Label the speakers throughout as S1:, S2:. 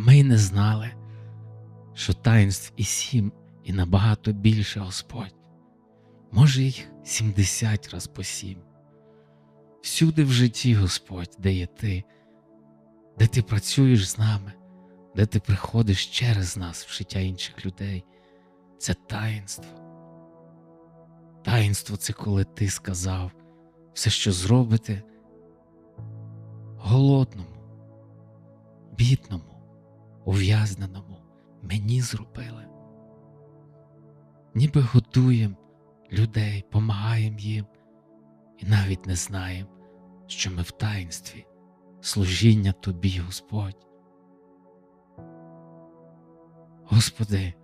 S1: ми й не знали, що таїнств і сім, і набагато більше Господь, може їх сімдесят раз по сім. Всюди в житті, Господь, де є ти, де ти працюєш з нами, де ти приходиш через нас в життя інших людей, це таїнство. Таїнство це коли ти сказав все, що зробите голодному, бідному, ув'язненому мені зробили. Ніби годуємо людей, помагаємо їм і навіть не знаємо, що ми в таїнстві служіння Тобі, Господь. Господи,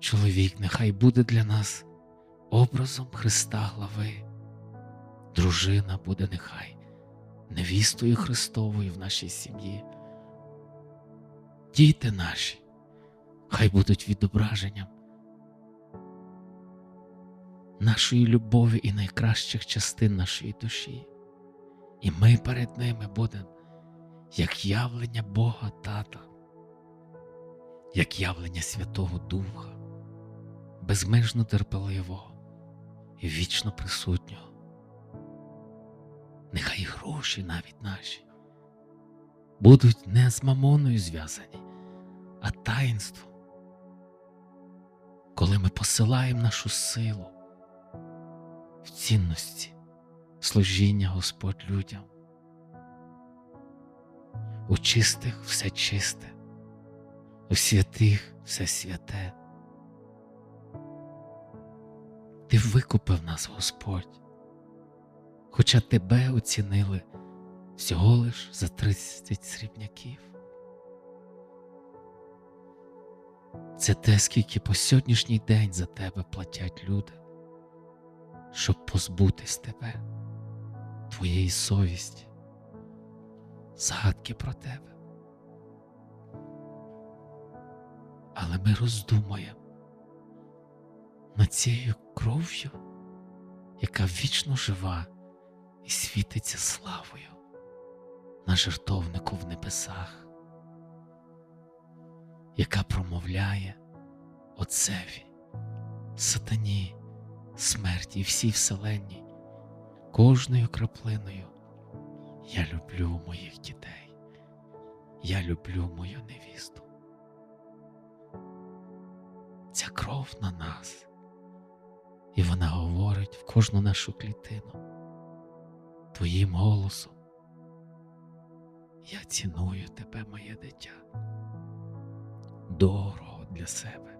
S1: чоловік нехай буде для нас образом Христа глави, дружина буде нехай невістою Христовою в нашій сім'ї. Діти наші, хай будуть відображенням нашої любові і найкращих частин нашої душі, і ми перед ними будемо як явлення Бога Тата, як явлення Святого Духа, безмежно терпеливого і вічно присутнього. Нехай гроші навіть наші будуть не з мамоною зв'язані, а таїнством, коли ми посилаємо нашу силу в цінності служіння Господь людям. У чистих все чисте, у святих все святе. Ти викупив нас, Господь, хоча тебе оцінили всього лиш за тридцять срібняків. Це те, скільки по сьогоднішній день за тебе платять люди, щоб позбутись тебе, твоєї совісті, згадки про тебе. Але ми роздумуємо над цією кров'ю, яка вічно жива і світиться славою на жертовнику в небесах, яка промовляє Отцеві, сатані, смерті і всій вселенній, кожною краплиною. Я люблю моїх дітей, я люблю мою невісту. Ця кров на нас, і вона говорить в кожну нашу клітину твоїм голосом. Я ціную тебе, моє дитя, дорого для себе.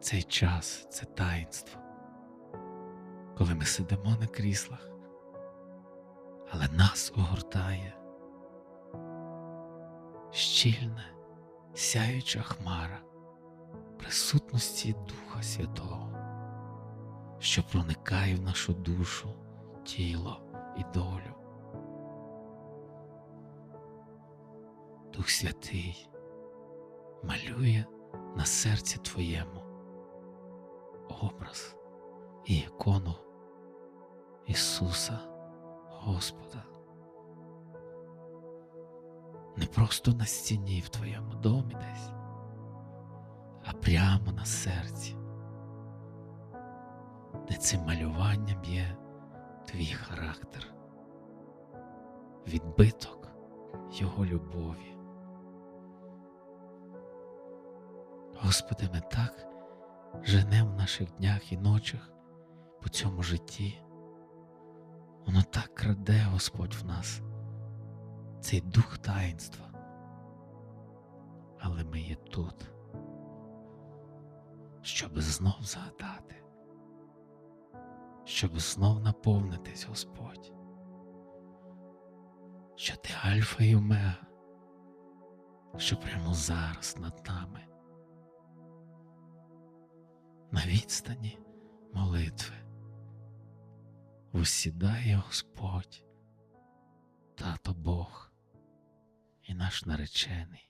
S1: Цей час це таїнство, коли ми сидимо на кріслах, але нас огортає щільна, сяюча хмара присутності Духа Святого, що проникає в нашу душу, тіло і долю. Дух Святий малює на серці Твоєму образ і ікону Ісуса Господа. Не просто на стіні в твоєму домі десь, а прямо на серці, де цим малюванням є твій характер, відбиток Його любові. Господи, ми так женемо в наших днях і ночах по цьому житті. Воно так краде Господь в нас, цей дух таїнства. Але ми є тут, щоб знов згадати, щоб знов наповнитись, Господь, що ти Альфа і Омега, що прямо зараз над нами на відстані молитви. Усідає Господь, тато Бог і наш наречений.